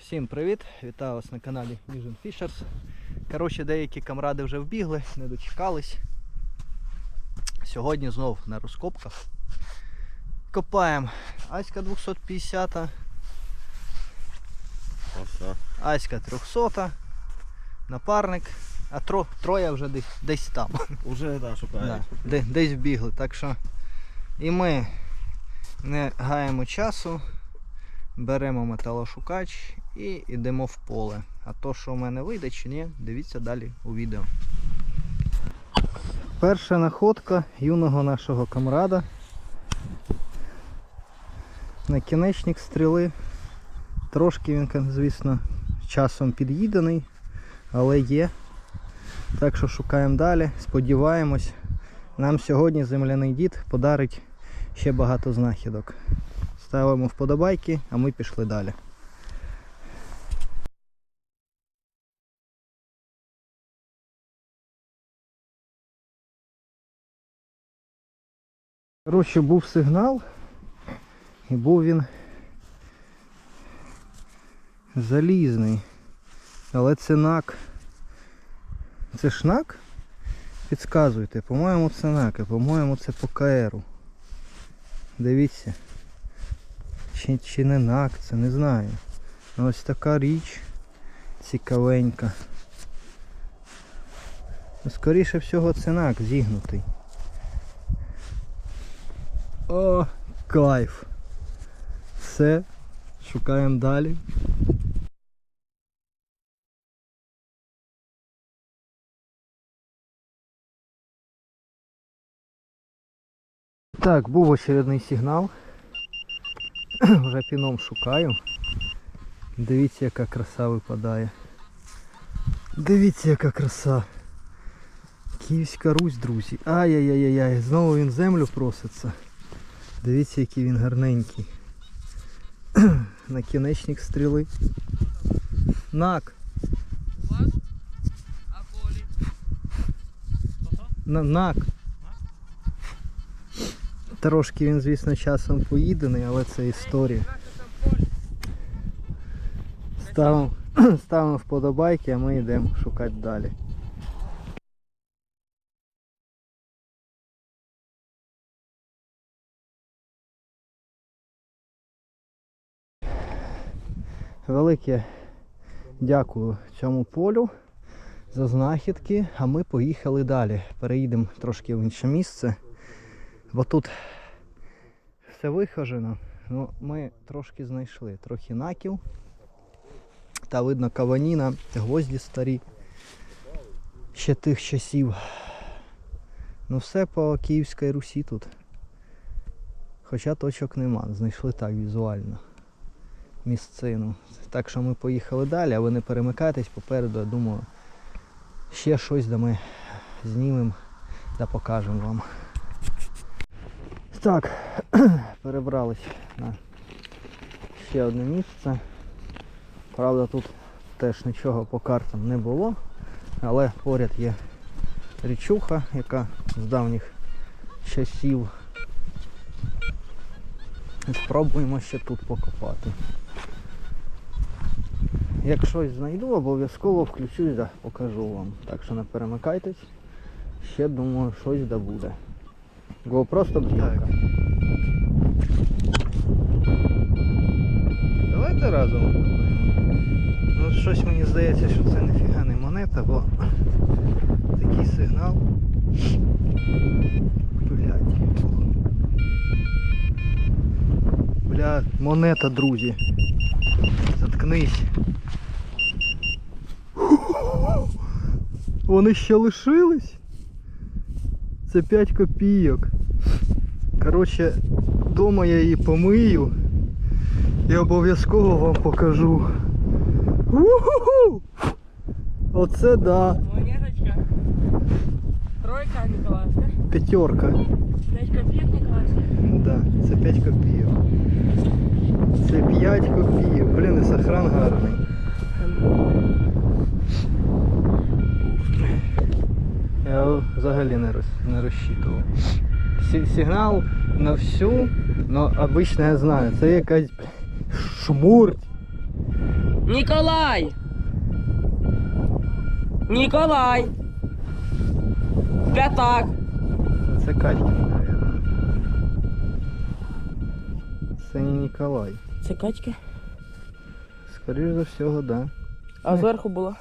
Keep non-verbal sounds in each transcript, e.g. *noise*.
Всім привіт! Вітаю вас на каналі Vision Fishers. Коротше, деякі камради вже вбігли, не дочекались. Сьогодні знов на розкопках. Копаємо Аська 250, Оса. Аська 300, напарник, а тро, троє вже десь, десь там. Уже да, шукають. Да, де, десь вбігли. Так що і ми не гаємо часу, беремо металошукач і йдемо в поле. А то, що в мене вийде чи ні, дивіться далі у відео. Перша находка юного нашого камрада. Накінечник стріли. Трошки він, звісно, часом під'їдений, але є. Так що шукаємо далі. Сподіваємось, нам сьогодні земляний дід подарить ще багато знахідок. Ставимо вподобайки, а ми пішли далі. Коротше, був сигнал, і був він залізний. Але це нак. Це шнак? Підказуйте, по-моєму це нак, по-моєму це по КРу. Дивіться. Чи, чи не нак, це не знаю. Ну, Ось така річ цікавенька. Ну, Скоріше всього це нак зігнутий. О, кайф. Все, шукаємо далі. Так, був очередний сигнал. *clears throat* Вже піном шукаю. Дивіться, яка краса випадає. Дивіться, яка краса. Київська Русь, друзі. Ай-яй-яй-яй, знову він землю проситься. Дивіться, який він гарненький. *clears throat* Накінечник стріли. Нак. На, нак. Трошки він, звісно, часом поїдений, але це історія. Ставимо, *clears throat* ставимо вподобайки, а ми йдемо шукати далі. Велике дякую цьому полю за знахідки, а ми поїхали далі. Переїдемо трошки в інше місце. Бо тут все вихожено. Ну, ми трошки знайшли. Трохи наків. Та видно каваніна, гвозді старі. Ще тих часів. Ну все по Київській Русі тут. Хоча точок нема. Знайшли так візуально. Місцину. Так що ми поїхали далі, а ви не перемикайтесь попереду, я думаю, ще щось да ми знімемо та покажемо вам. Так, *clears throat* перебрались на ще одне місце. Правда, тут теж нічого по картам не було, але поряд є річуха, яка з давніх часів. Спробуємо ще тут покопати. Як щось знайду, обов'язково включусь, да, покажу вам. Так що не перемикайтесь. Ще думаю, щось да буде. Бо просто бджілка. Давайте разом. Ну щось мені здається, що це ніфіга не монета, бо такий сигнал. Блять. Бля, монета, друзі. Заткнись. Вони ще лишились? Це 5 копійок. Коротше, вдома я її помию і обов'язково вам покажу. У-ху-ху! Оце да. Монеточка. Тройка Николаевска. П'ятерка. 5 копеек Николаевска. Да, це 5 копійок. Це 5 копійок. Блін, і сохран гарний. Я взагалі не, роз, не розчитував. Сигнал на всю, но обично я знаю, це якась шмурть. Ніколай! Ніколай! П'ятак! Це Катькін, мабуть. Це не Ніколай. Це качки? Скоріш за всього, так. Да. А зверху була.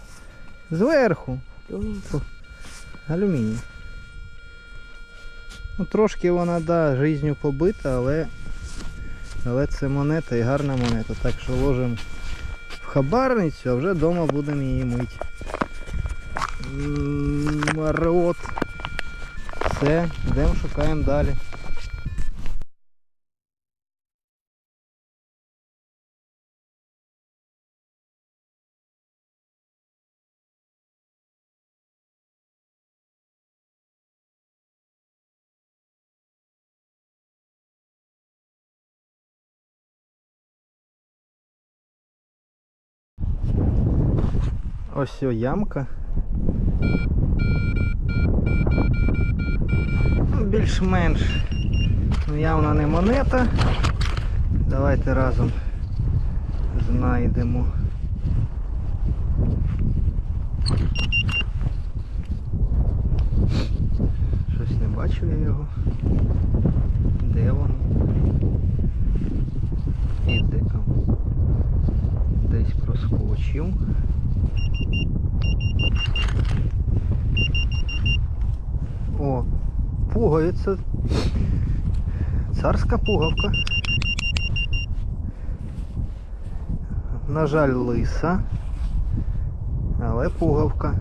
Зверху. Алюміній. Ну, трошки вона, да, жизнью побита, але, але це монета і гарна монета. Так що ложимо в хабарницю, а вже вдома будемо її мити. Марот. Все, йдемо шукаємо далі. Ось ямка. Ну, Більш-менш ну, явно не монета. Давайте разом знайдемо. Щось не бачу я його. Де воно? І де? Десь проскочив. О, пуговиця. Царська пуговка. На жаль, лиса. Але пуговка.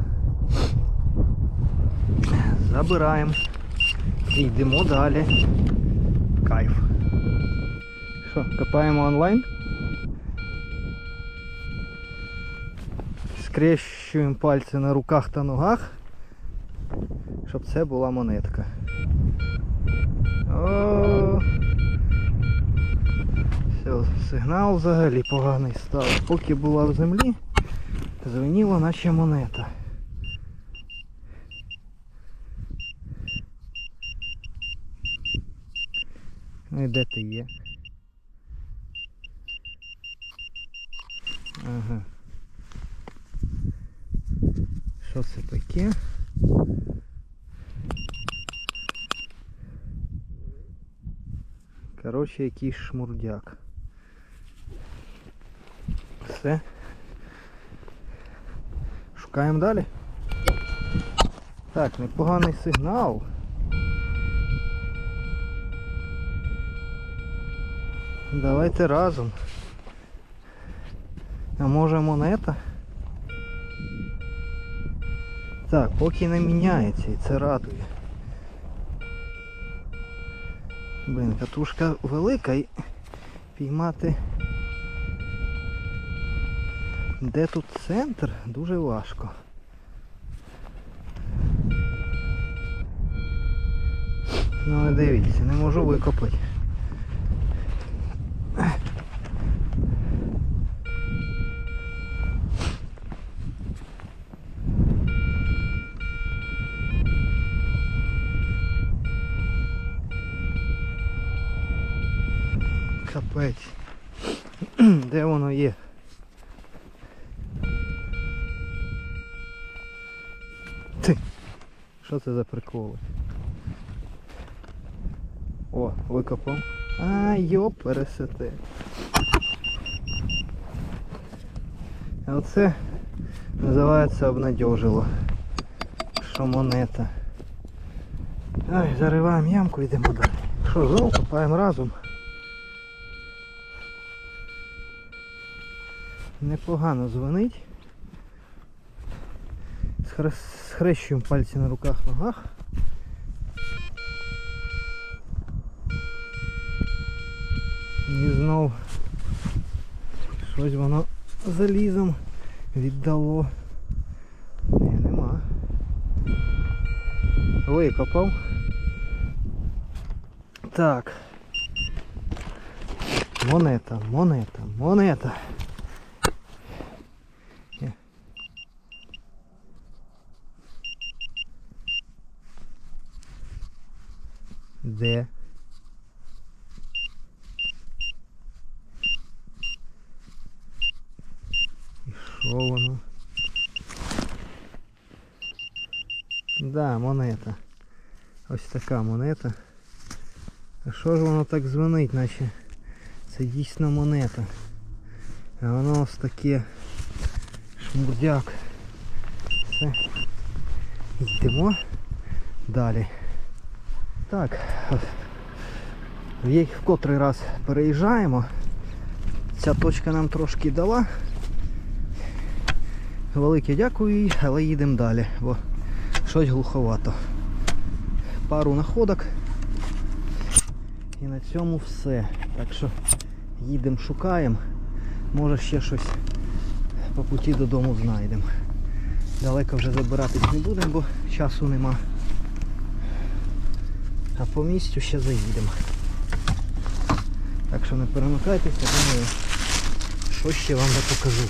Забираємо. Йдемо далі. Кайф. Що, копаємо онлайн? Скрещуємо пальці на руках та ногах щоб це була монетка. О, все, сигнал взагалі поганий став. Поки була в землі, звеніло наче монета. Ну і де ти є? Ага. Це таке? Коротше, якийсь шмурдяк. Все. Шукаємо далі. Так, непоганий сигнал. Давайте разом. А може монета? Так, поки не міняється і це радує. Блін, катушка велика і піймати де тут центр дуже важко. Ну але дивіться, не можу викопати. Капець. *clears throat* Де воно є? Ти. Що це за приколи? О, викопав. А, йоп, пересете. А оце називається обнадьожило. Що монета. Ай, зариваємо ямку йдемо далі. Що, знову копаємо разом. Непогано дзвонить. Схре- Схрещуємо пальці на руках, ногах. І знов щось воно залізом віддало. Ні, нема. Викопав. Так. Монета, монета, монета. Де? Що воно? Да, монета. Ось така монета. А що ж воно так дзвонить, наче це дійсно монета. А воно ось таке шмурдяк. Все. Йдемо далі. Так. В в котрий раз переїжджаємо. Ця точка нам трошки дала. Велике дякую їй, але їдемо далі, бо щось глуховато. Пару находок. І на цьому все. Так що їдемо, шукаємо. Може ще щось по путі додому знайдемо. Далеко вже забиратись не будемо, бо часу нема. А по місцю ще заїдемо. Так що не перемикайтеся, думаю, що ще вам я покажу.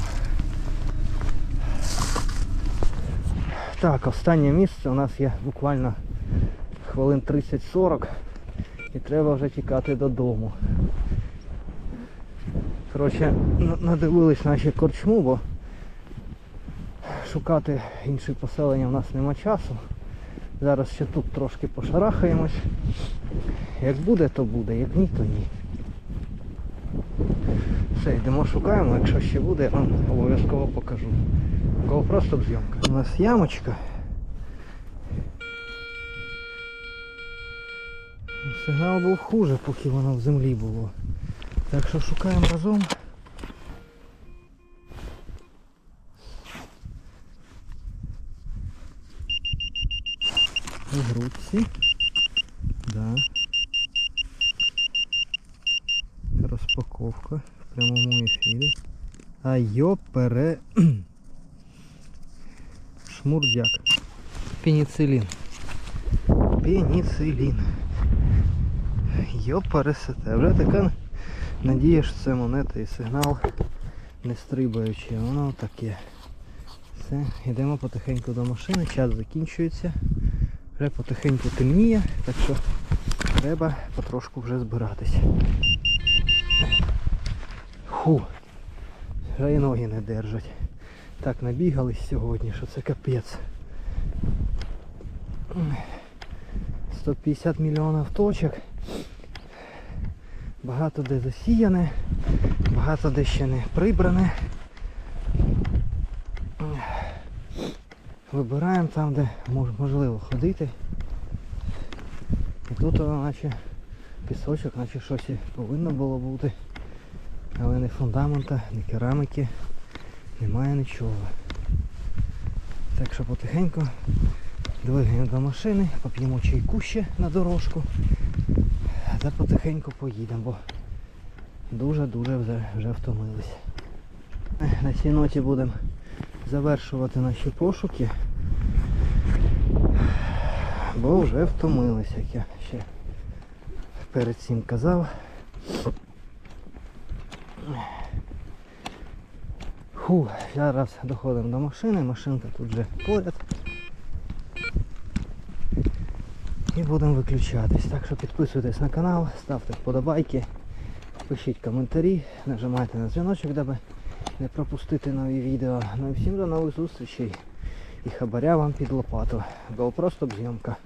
Так, останнє місце у нас є буквально хвилин 30-40 і треба вже тікати додому. Коротше, надивились наші корчму, бо шукати інші поселення в нас нема часу. Зараз ще тут трошки пошарахаємось. Як буде, то буде, як ні, то ні. Все, йдемо шукаємо, якщо ще буде, я вам обов'язково покажу. Кого просто зйомка. У нас ямочка. Сигнал був хуже, поки воно в землі було. Так що шукаємо разом. Грудці. Да. Розпаковка в прямому ефірі. А йо пере... *clears throat* Шмурдяк. Пеніцилін. Пеніцилін. Йо пересете. Вже така надія, що це монета і сигнал не стрибаючи. Воно таке. Все, йдемо потихеньку до машини, час закінчується. Вже потихеньку темніє, так що треба потрошку вже збиратись. Фу. Вже і ноги не держать. Так набігались сьогодні, що це капець. 150 мільйонів точок. Багато де засіяне, багато де ще не прибране. Вибираємо там, де можливо ходити. І тут воно наче пісочок, наче щось повинно було бути. Але не фундамента, ні кераміки, немає нічого. Так що потихеньку двигаємо до машини, поп'ємо чайку ще на дорожку. Та потихеньку поїдемо, бо дуже-дуже вже, вже втомились. На цій ноті будемо завершувати наші пошуки. Бо вже втомились, як я ще перед цим казав. Фу, зараз доходимо до машини, машинка тут вже поряд. І будемо виключатись. Так що підписуйтесь на канал, ставте вподобайки, пишіть коментарі, нажимайте на дзвіночок, даби не пропустити нові відео. Ну і всім до нових зустрічей. І хабаря вам під лопату. GoPro стоп зйомка.